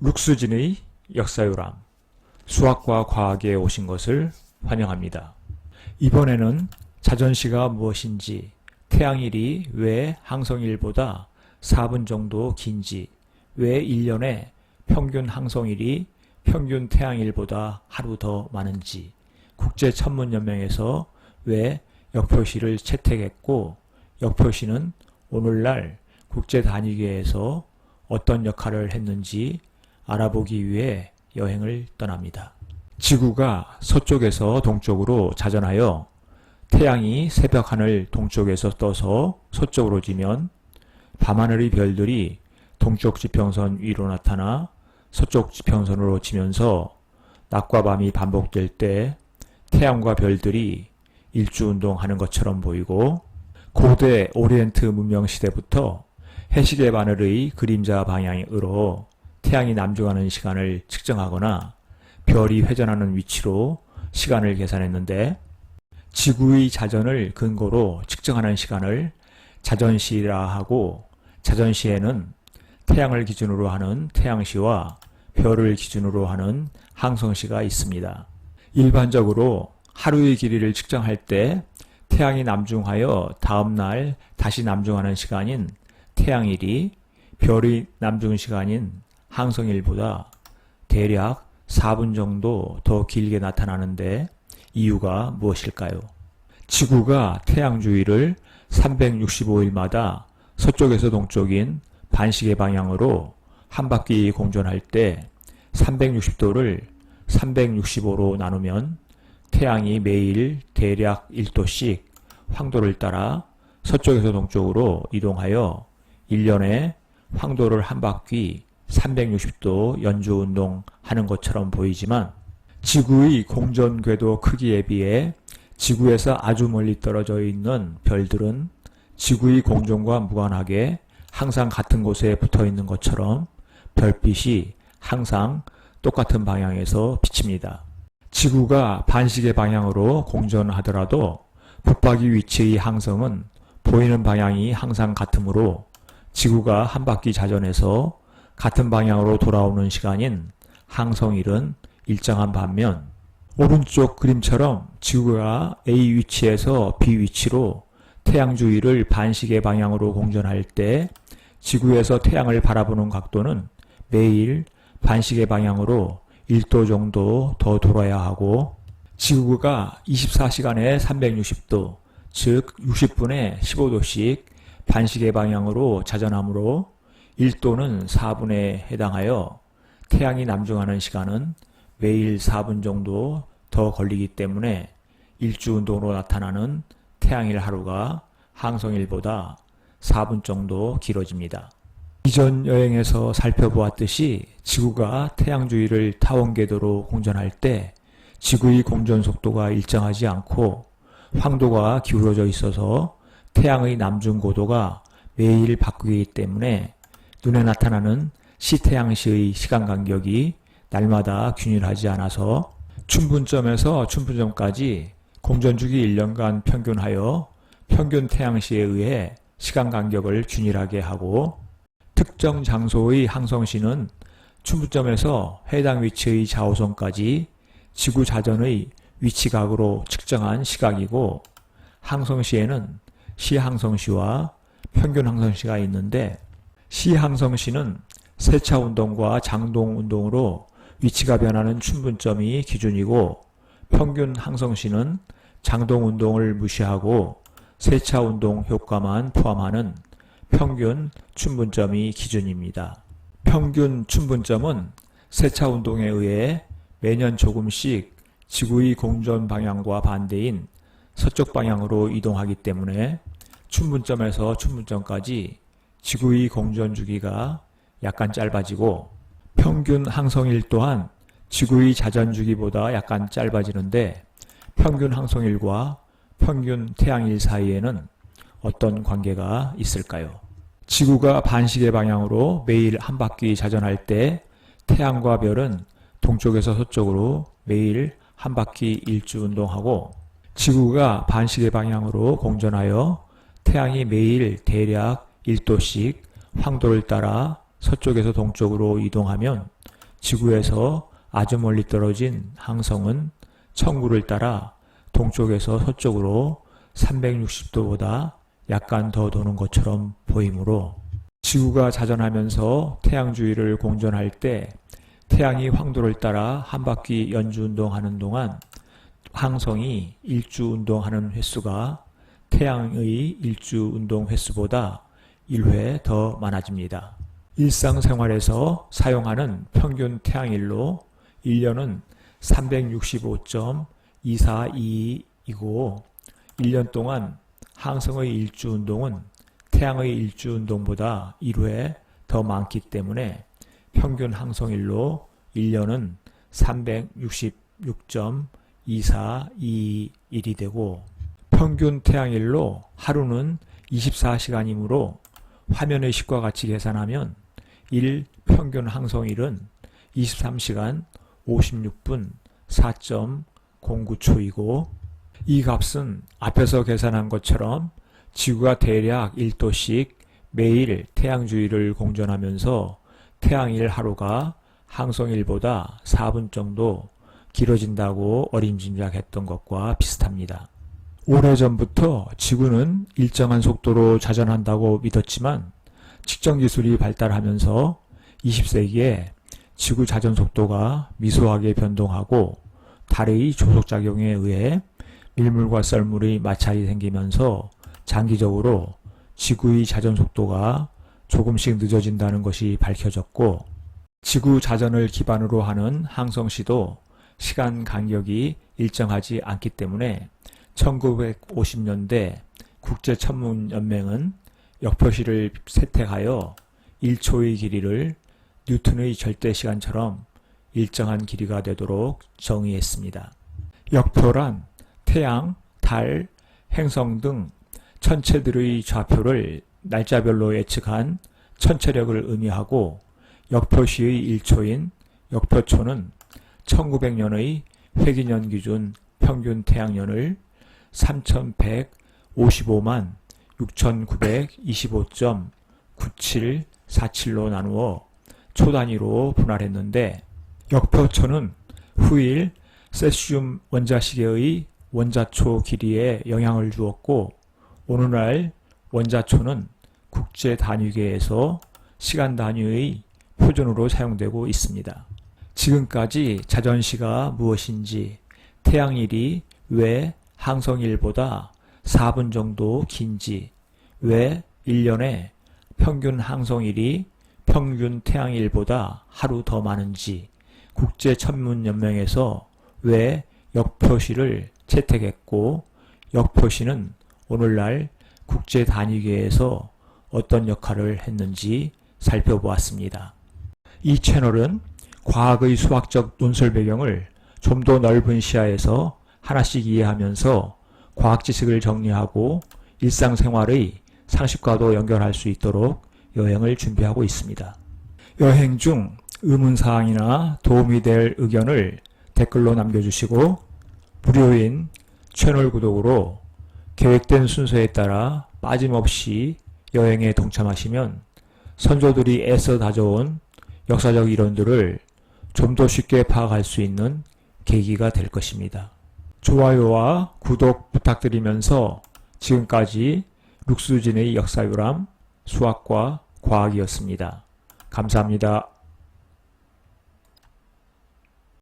룩스진의 역사유람 수학과 과학에 오신 것을 환영합니다. 이번에는 자전시가 무엇인지 태양일이 왜 항성일보다 4분 정도 긴지 왜 1년에 평균 항성일이 평균 태양일보다 하루 더 많은지 국제천문연맹에서 왜 역표시를 채택했고 역표시는 오늘날 국제단위계에서 어떤 역할을 했는지 알아보기 위해 여행을 떠납니다. 지구가 서쪽에서 동쪽으로 자전하여 태양이 새벽 하늘 동쪽에서 떠서 서쪽으로 지면 밤하늘의 별들이 동쪽 지평선 위로 나타나 서쪽 지평선으로 지면서 낮과 밤이 반복될 때 태양과 별들이 일주 운동하는 것처럼 보이고 고대 오리엔트 문명 시대부터 해시계 바늘의 그림자 방향으로 태양이 남중하는 시간을 측정하거나 별이 회전하는 위치로 시간을 계산했는데 지구의 자전을 근거로 측정하는 시간을 자전시라 하고 자전시에는 태양을 기준으로 하는 태양시와 별을 기준으로 하는 항성시가 있습니다. 일반적으로 하루의 길이를 측정할 때 태양이 남중하여 다음날 다시 남중하는 시간인 태양일이 별의 남중 시간인 항성일보다 대략 4분 정도 더 길게 나타나는데 이유가 무엇일까요? 지구가 태양 주위를 365일마다 서쪽에서 동쪽인 반시계 방향으로 한 바퀴 공전할 때 360도를 365로 나누면 태양이 매일 대략 1도씩 황도를 따라 서쪽에서 동쪽으로 이동하여 1년에 황도를 한 바퀴 360도 연주 운동 하는 것처럼 보이지만 지구의 공전 궤도 크기에 비해 지구에서 아주 멀리 떨어져 있는 별들은 지구의 공전과 무관하게 항상 같은 곳에 붙어 있는 것처럼 별빛이 항상 똑같은 방향에서 비칩니다. 지구가 반시계 방향으로 공전하더라도 붙박이 위치의 항성은 보이는 방향이 항상 같으므로 지구가 한 바퀴 자전해서 같은 방향으로 돌아오는 시간인 항성일은 일정한 반면 오른쪽 그림처럼 지구가 A 위치에서 B 위치로 태양 주위를 반시계 방향으로 공전할 때 지구에서 태양을 바라보는 각도는 매일 반시계 방향으로 1도 정도 더 돌아야 하고 지구가 24시간에 360도, 즉 60분에 15도씩 반시계 방향으로 자전하므로 1도는 4분에 해당하여 태양이 남중하는 시간은 매일 4분 정도 더 걸리기 때문에 일주 운동으로 나타나는 태양일 하루가 항성일보다 4분 정도 길어집니다. 이전 여행에서 살펴보았듯이 지구가 태양 주위를 타원 궤도로 공전할 때 지구의 공전 속도가 일정하지 않고 황도가 기울어져 있어서 태양의 남중 고도가 매일 바뀌기 때문에 눈에 나타나는 시태양시의 시간 간격이 날마다 균일하지 않아서 춘분점에서 춘분점까지 공전주기 1년간 평균하여 평균 태양시에 의해 시간 간격을 균일하게 하고 특정 장소의 항성시는 춘분점에서 해당 위치의 자오선까지 지구 자전의 위치각으로 측정한 시각이고 항성시에는 시항성시와 평균 항성시가 있는데 시항성시는 세차 운동과 장동 운동으로 위치가 변하는 춘분점이 기준이고 평균 항성시는 장동 운동을 무시하고 세차 운동 효과만 포함하는 평균 춘분점이 기준입니다. 평균 춘분점은 세차 운동에 의해 매년 조금씩 지구의 공전 방향과 반대인 서쪽 방향으로 이동하기 때문에 춘분점에서 춘분점까지 지구의 공전 주기가 약간 짧아지고 평균 항성일 또한 지구의 자전 주기보다 약간 짧아지는데 평균 항성일과 평균 태양일 사이에는 어떤 관계가 있을까요? 지구가 반시계 방향으로 매일 한 바퀴 자전할 때 태양과 별은 동쪽에서 서쪽으로 매일 한 바퀴 일주 운동하고 지구가 반시계 방향으로 공전하여 태양이 매일 대략 1도씩 황도를 따라 서쪽에서 동쪽으로 이동하면 지구에서 아주 멀리 떨어진 항성은 천구를 따라 동쪽에서 서쪽으로 360도보다 약간 더 도는 것처럼 보이므로 지구가 자전하면서 태양 주위를 공전할 때 태양이 황도를 따라 한 바퀴 연주 운동하는 동안 항성이 일주 운동하는 횟수가 태양의 일주 운동 횟수보다 1회 더 많아집니다. 일상생활에서 사용하는 평균 태양일로 1년은 365.2422이고 1년 동안 항성의 일주 운동은 태양의 일주 운동보다 1회 더 많기 때문에 평균 항성일로 1년은 366.2421이 되고 평균 태양일로 하루는 24시간이므로 화면의 식과 같이 계산하면 1 평균 항성일은 23시간 56분 4.09초이고 이 값은 앞에서 계산한 것처럼 지구가 대략 1도씩 매일 태양 주위를 공전하면서 태양일 하루가 항성일보다 4분 정도 길어진다고 어림짐작했던 것과 비슷합니다. 오래전부터 지구는 일정한 속도로 자전한다고 믿었지만 측정 기술이 발달하면서 20세기에 지구 자전 속도가 미소하게 변동하고 달의 조속작용에 의해 밀물과 썰물의 마찰이 생기면서 장기적으로 지구의 자전 속도가 조금씩 늦어진다는 것이 밝혀졌고 지구 자전을 기반으로 하는 항성시도 시간 간격이 일정하지 않기 때문에 1950년대 국제천문연맹은 역표시를 채택하여 1초의 길이를 뉴턴의 절대시간처럼 일정한 길이가 되도록 정의했습니다. 역표란 태양, 달, 행성 등 천체들의 좌표를 날짜별로 예측한 천체력을 의미하고 역표시의 1초인 역표초는 1900년의 회기년 기준 평균 태양년을 3155만 6925.9747로 나누어 초 단위로 분할했는데 역표초는 후일 세슘 원자시계의 원자초 길이에 영향을 주었고 오늘날 원자초는 국제 단위계에서 시간 단위의 표준으로 사용되고 있습니다. 지금까지 자전시가 무엇인지 태양일이 왜 항성일보다 4분 정도 긴지 왜 1년에 평균 항성일이 평균 태양일보다 하루 더 많은지 국제천문연맹에서 왜 역표시를 채택했고 역표시는 오늘날 국제 단위계에서 어떤 역할을 했는지 살펴보았습니다. 이 채널은 과학의 수학적 논술 배경을 좀 더 넓은 시야에서 하나씩 이해하면서 과학 지식을 정리하고 일상생활의 상식과도 연결할 수 있도록 여행을 준비하고 있습니다. 여행 중 의문사항이나 도움이 될 의견을 댓글로 남겨주시고 무료인 채널 구독으로 계획된 순서에 따라 빠짐없이 여행에 동참하시면 선조들이 애써 다져온 역사적 이론들을 좀 더 쉽게 파악할 수 있는 계기가 될 것입니다. 좋아요와 구독 부탁드리면서 지금까지 룩수진의 역사유람 수학과 과학이었습니다. 감사합니다.